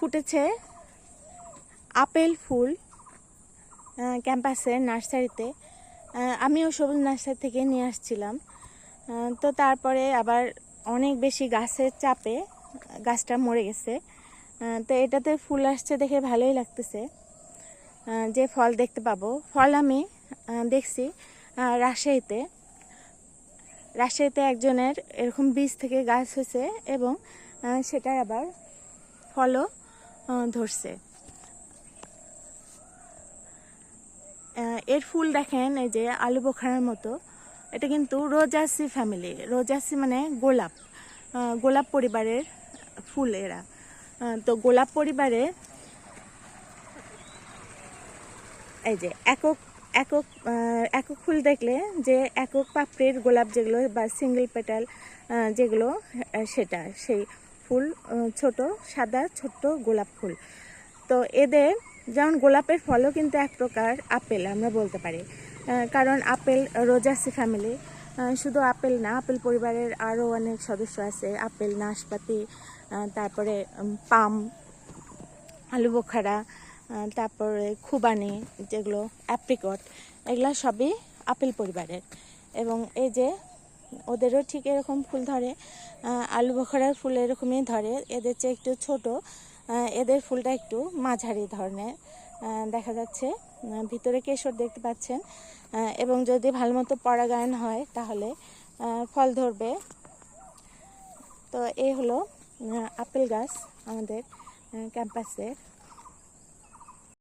ফুটেছে আপেল ফুল ক্যাম্পাসের নার্সারিতে। আমিও সবুজ নার্সারি থেকে নিয়ে আসছিলাম। তো তারপরে আবার অনেক বেশি গাছের চাপে গাছটা মরে গেছে। তো এটাতে ফুল আসছে দেখে ভালোই লাগতেছে। যে ফল দেখতে পাবো। ফল আমি দেখছি রাজশাহীতে। রাজশাহীতে একজনের এরকম বীজ থেকে গাছ হয়েছে এবং সেটার আবার ফলও ধরছে। এর ফুল দেখেন, এই যে আলু বোখারার মতো। এটা কিন্তু রোজাসি ফ্যামিলি রোজাসি মানে গোলাপ গোলাপ পরিবারের ফুল এরা। তো গোলাপ পরিবারে এই যে একক একক একক ফুল দেখলে যে একক পাপড়ির গোলাপ যেগুলো বা সিঙ্গেল পেটাল যেগুলো সেটা, সেই ফুল ছোট, সাদা, ছোট্ট গোলাপ ফুল। তো এদের যেমন গোলাপের ফলও কিন্তু এক প্রকার আপেল, আমরা বলতে পারি। কারণ আপেল রোজাসি ফ্যামিলি শুধু আপেল না, আপেল পরিবারের আরও অনেক সদস্য আছে। আপেল, নাশপাতি তারপরে পাম, আলু বোখারা তারপরে খুবানি, যেগুলো অ্যাপ্রিকট এগুলো সবই আপেল পরিবারের। এবং এই যে ওদেরও ঠিক এরকম ফুল ধরে আলু বোখারার ফুল এরকমই ধরে, এদের চেয়ে একটু ছোট এদের ফুলটা একটু মাঝারি ধরনের দেখা যাচ্ছে ভিতরে কেশর দেখতে পাচ্ছেন এবং যদি ভালো মতো পরাগায়ন হয় তাহলে ফল ধরবে। তো এই হলো আপেল গাছ আমাদের ক্যাম্পাসের